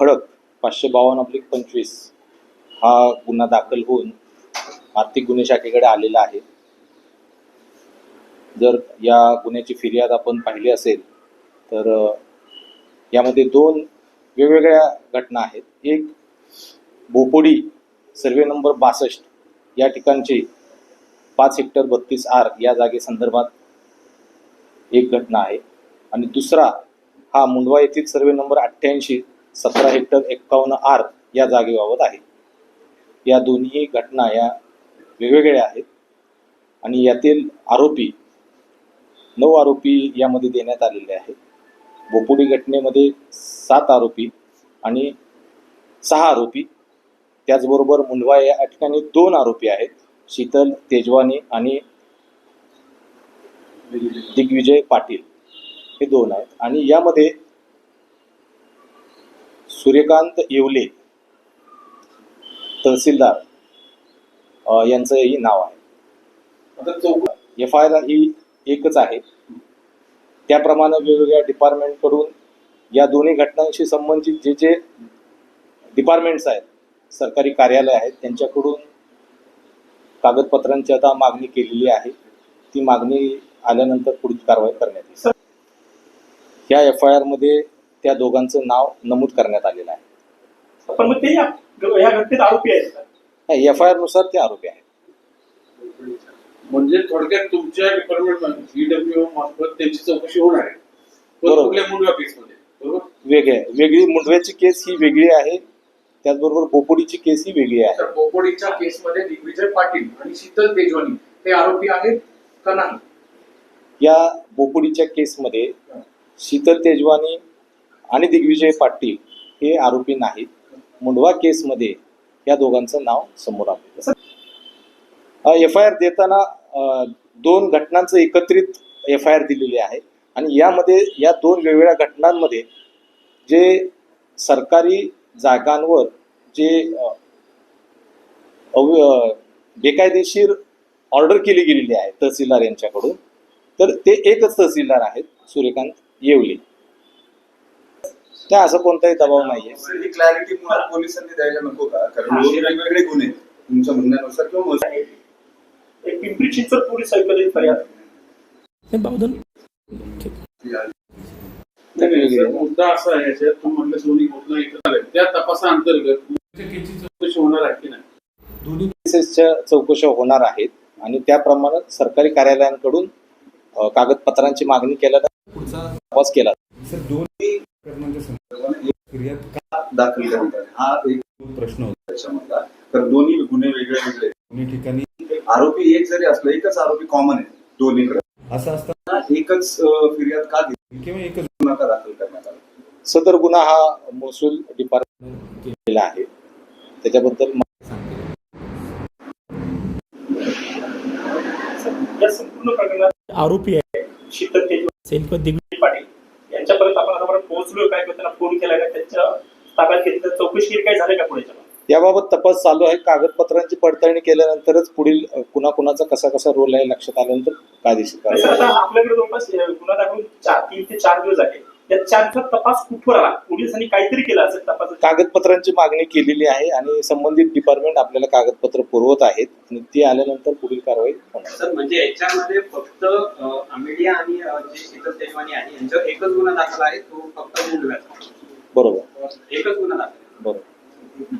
खडक पाचशे बावन्न अब्लिक पंचवीस हा गुन्हा दाखल होऊन आर्थिक गुन्हे शाखेकडे आलेला आहे. जर या गुन्ह्याची फिर्याद आपण पाहिली असेल तर यामध्ये दोन वेगवेगळ्या घटना आहेत. एक बोपोडी सर्वे नंबर बासष्ट या ठिकाणची पाच हेक्टर बत्तीस आर या जागेसंदर्भात एक घटना आहे. आणि दुसरा हा मुंडवा येथील सर्वे नंबर अठ्ठ्याऐंशी सतरा हेक्टर एक्कावन्न आर या जागेबाबत आहे. या दोन्ही घटना या वेगवेगळ्या आहेत. आणि यातील आरोपी नऊ आरोपी यामध्ये देण्यात आलेले आहेत. बोपुडी घटनेमध्ये सात आरोपी आणि सहा आरोपी. त्याचबरोबर मुंडवा या ठिकाणी दोन आरोपी आहेत. शीतल तेजवानी आणि दिग्विजय पाटील. हे दोन आहेत. आणि यामध्ये सूर्यकांत येवले तहसीलदार अ, यांचंही नाव आहे. एफ आय आर ही एकच आहे. त्याप्रमाणे वेगवेगळ्या डिपार्टमेंटकडून या दोन्ही घटनांशी संबंधित जे जे डिपार्टमेंट्स आहेत सरकारी कार्यालय आहेत त्यांच्याकडून कागदपत्रांची आता मागणी केलेली आहे. ती मागणी आल्यानंतर पुढील कारवाई करण्यात येईल. या एफ आय आरमध्ये त्या दोघांचं नाव नमूद करण्यात आलेलं आहे. पण मग ते या या घटनेत आरोपी आहेत का? एफ आय आरनुसार ते आरोपी आहेत. म्हणजे थोडक्यात तुमच्या डिपार्टमेंट डब्ल्यू मार्फत त्यांची चौकशी होणार आहे. बरोबर. कुठल्या मुंडवा केसमध्ये? बरोबर? वेगळे वेगळी मुंडव्याची केस ही वेगळी आहे. त्याचबरोबर बोपोडीची केस ही वेगळी आहे. तर बोपोडीच्या केसमध्ये दिग्विजय पाटील आणि शीतल तेजवानी हे आरोपी आहेत का नाही? या बोपुडीच्या केसमध्ये शीतल तेजवानी आणि दिग्विजय पाटील हे आरोपी नाहीत. मुंडवा केसमध्ये या दोघांचं नाव समोर आलं एफ आय आर देताना दोन घटनांचं एकत्रित एफ आय आर दिलेली आहे. आणि यामध्ये या दोन वेगवेगळ्या घटनांमध्ये जे सरकारी जागांवर जे बेकायदेशीर ऑर्डर केली गेलेली आहे तहसीलदार यांच्याकडून तर ते एकच तहसीलदार आहेत सूर्यकांत येवले. त्या असं कोणताही दबाव नाहीये. ही क्लॅरिटी पोलिसांनी द्यायला नको का? कारण दोन वेगवेगळे गुन्हे आहेत. तुमच्या म्हणण्यानुसार किंवा मग एक पिंपरी चिंचवड पोलीस आयुक्तालयीन फरियाद नाही बावधन. नाही, नाही, सर, मुद्दा असा आहे याच्यात तू म्हटलं सोनी घटना एकत्र आल्या त्या तपासाअंतर्गत केसची चौकशी होणार आहे की नाही? दोन्ही केसेसच्या चौकशा होणार आहेत आणि त्याप्रमाणे सरकारी कार्यालयांकडून अ, कागदपत्रांची मागणी केल्यानंतर पुढचा तपास केला सर दोन्ही एक फिर्याद का दाखल करण्यात आले? हा एक प्रश्न होता. त्याच्यामधला तर दोन्ही गुन्हे वेगळे वेगळे. दोन्ही ठिकाणी आरोपी एक जरी असलं एकच आरोपी कॉमन आहे दोन्हीकडे. असं असताना एकच फिर्याद का दिली? किंवा एकच गुन्हा का दाखल करण्यात आला? सदर गुन्हा हा महसूल डिपार्टमेंट केलेला आहे. त्याच्याबद्दल या संपूर्ण प्रकरणात आरोपी आहे शीतल तेजवानी असेल किंवा दिग्विजय पाटील. यांच्यापर्यंत आपण आतापर्यंत पोहोचलोय काय किंवा त्यांना फोन केला का त्यांच्या ताब्यात घेतलं चौकशी काय झालं का पुढेच्या याबाबत तपास चालू आहे. कागदपत्रांची पडताळणी केल्यानंतरच पुढील अ, कुणाकुणाचा कसा कसा रोल आहे लक्षात आल्यानंतर कायदेशीर आपल्याकडे जवळपास गुन्हा दाखवून चार तीन ते चार दिवस झाले. या चारचा तपास कुठवर आला पोलिसांनी काहीतरी केलं असेल तपास कागदपत्रांची मागणी केलेली आहे आणि संबंधित डिपार्टमेंट आपल्याला कागदपत्र पुरवत आहेत आणि ते आल्यानंतर पुढील कारवाई होणार. सर म्हणजे याच्यामध्ये फक्त अमेडिया आणि जे शीतल तेजवानी आहे यांच्यावर एकच गुन्हा दाखल आहे तो फक्त बरोबर. एकच गुन्हा दाखल. बरोबर.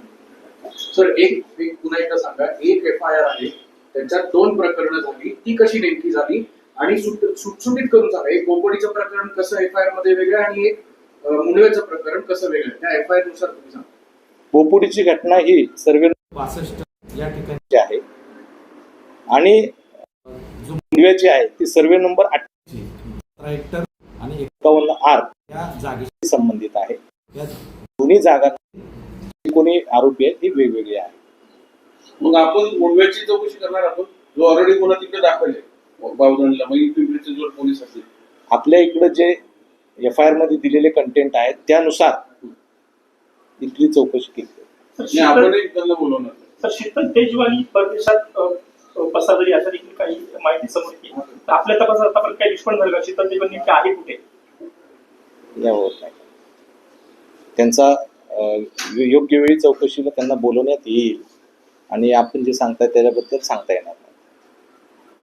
सर एक एक पुन्हा एकदा सांगा. एक एफ आय आर आहे त्याच्यात दोन प्रकरणं झाली. ती कशी नेमकी झाली? आणि सुट- सुटसुटीत करून सांगा. एक बोपोडीचं प्रकरण कसं एफ आय आरमध्ये वेगळं आणि एक मुंडव्याचं प्रकरण कसं वेगळं त्या एफ आय आरनुसार तुम्ही सांगा. बोपुडीची घटना ही सर्वे बासष्ट या ठिकाणी आहे. आणि जो मुंडव्याची आहे ती सर्वे नंबर सतरा हेक्टर आणि अठ्ठावन्न आर या जागेशी संबंधित आहे. या दोन्ही जागा कोणी आरोपी आहेत ती वेगवेगळी आहे. मग आपण मुंडव्याची चौकशी करणार आपण जो ऑलरेडी गुन्हा तिकडे दाखवले बावधनला मग पिंपरीचे जोड पोलीस असतील आपल्या इकडे जे एफ आय आरमध्ये दिलेले कंटेंट आहेत त्यानुसार इथली चौकशी केली शीतल आपणही त्यांना बोलवणार. सर शीतल तेजवानी परदेशात अं, अं, पसारली अशा देखील काही माहिती समोर येते तर आपल्या तपासात आतापर्यंत काही निष्पन्न झालं का? शीतल तेजवानी नेमकी आहे कुठे? यावर नाही. त्यांचा योग्य वेळी चौकशीला त्यांना बोलवण्यात येईल. आणि आपण जे सांगताय त्याच्याबद्दल सांगता येणार नाही.